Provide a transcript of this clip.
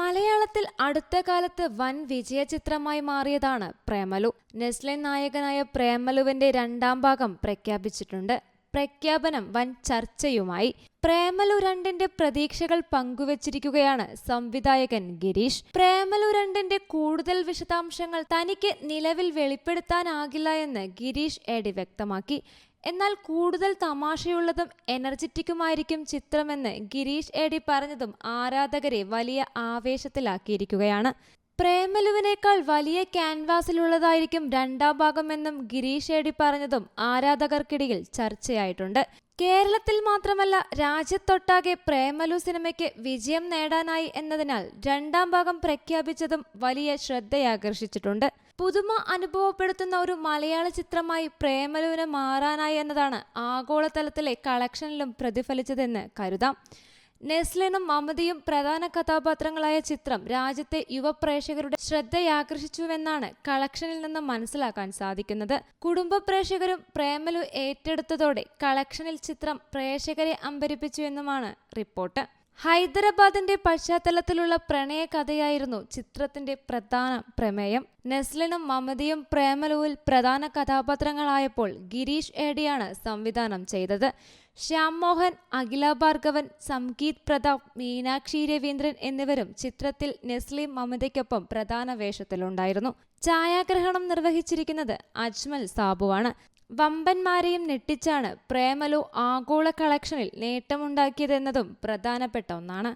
മലയാളത്തിൽ അടുത്ത കാലത്ത് വൻ വിജയചിത്രമായി മാറിയതാണ് പ്രേമലു. നെസ്ലെ നായകനായ പ്രേമലുവിന്റെ രണ്ടാം ഭാഗം പ്രഖ്യാപിച്ചിട്ടുണ്ട്. പ്രഖ്യാപനം വൻ ചർച്ചയുമായി പ്രേമലു രണ്ടിന്റെ പ്രതീക്ഷകൾ പങ്കുവച്ചിരിക്കുകയാണ് സംവിധായകൻ ഗിരീഷ്. പ്രേമലു രണ്ടിന്റെ കൂടുതൽ വിശദാംശങ്ങൾ തനിക്ക് നിലവിൽ വെളിപ്പെടുത്താനാകില്ല എന്ന് ഗിരീഷ് എടി വ്യക്തമാക്കി. എന്നാൽ കൂടുതൽ തമാശയുള്ളതും എനർജറ്റിക്കുമായിരിക്കും ചിത്രമെന്ന് ഗിരീഷ് എടി പറഞ്ഞതും ആരാധകരെ വലിയ ആവേശത്തിലാക്കിയിരിക്കുകയാണ്. പ്രേമലുവിനേക്കാൾ വലിയ ക്യാൻവാസിലുള്ളതായിരിക്കും രണ്ടാം ഭാഗമെന്നും ഗിരീഷ് ഏടി പറഞ്ഞതും ആരാധകർക്കിടയിൽ ചർച്ചയായിട്ടുണ്ട്. കേരളത്തിൽ മാത്രമല്ല രാജ്യത്തൊട്ടാകെ പ്രേമലു സിനിമയ്ക്ക് വിജയം നേടാനായി എന്നതിനാൽ രണ്ടാം ഭാഗം പ്രഖ്യാപിച്ചതും വലിയ ശ്രദ്ധയാകർഷിച്ചിട്ടുണ്ട്. പുതുമ അനുഭവപ്പെടുത്തുന്ന ഒരു മലയാള ചിത്രമായി പ്രേമലുവിന് മാറാനായി എന്നതാണ് ആഗോളതലത്തിലെ കളക്ഷനിലും പ്രതിഫലിച്ചതെന്ന് കരുതാം. നെസ്ലിനും മമതയും പ്രധാന കഥാപാത്രങ്ങളായ ചിത്രം രാജ്യത്തെ യുവപ്രേക്ഷകരുടെ ശ്രദ്ധയാകർഷിച്ചുവെന്നാണ് കളക്ഷനിൽ നിന്ന് മനസ്സിലാക്കാൻ സാധിക്കുന്നത്. കുടുംബ പ്രേക്ഷകരും പ്രേമലു ഏറ്റെടുത്തതോടെ കളക്ഷനിൽ ചിത്രം പ്രേക്ഷകരെ അമ്പരിപ്പിച്ചുവെന്നുമാണ് റിപ്പോർട്ട്. ഹൈദരാബാദിന്റെ പശ്ചാത്തലത്തിലുള്ള പ്രണയ കഥയായിരുന്നു ചിത്രത്തിന്റെ പ്രധാന പ്രമേയം. നെസ്ലിനും മമതയും പ്രേമലുവിൽ പ്രധാന കഥാപാത്രങ്ങളായപ്പോൾ ഗിരീഷ് ഏടിയാണ് സംവിധാനം ചെയ്തത്. ശ്യാം മോഹൻ അഖില ഭാർഗവൻ സംഗീത് പ്രതാപ് മീനാക്ഷി രവീന്ദ്രൻ എന്നിവരും ചിത്രത്തിൽ നെസ്ലി മമതയ്ക്കൊപ്പം പ്രധാന വേഷത്തിലുണ്ടായിരുന്നു. ഛായാഗ്രഹണം നിർവഹിച്ചിരിക്കുന്നത് അജ്മൽ സാബുവാണ്. വമ്പന്മാരെയും ഞെട്ടിച്ചാണ് പ്രേമലു ആഗോള കളക്ഷനിൽ നേട്ടമുണ്ടാക്കിയതെന്നതും പ്രധാനപ്പെട്ട ഒന്നാണ്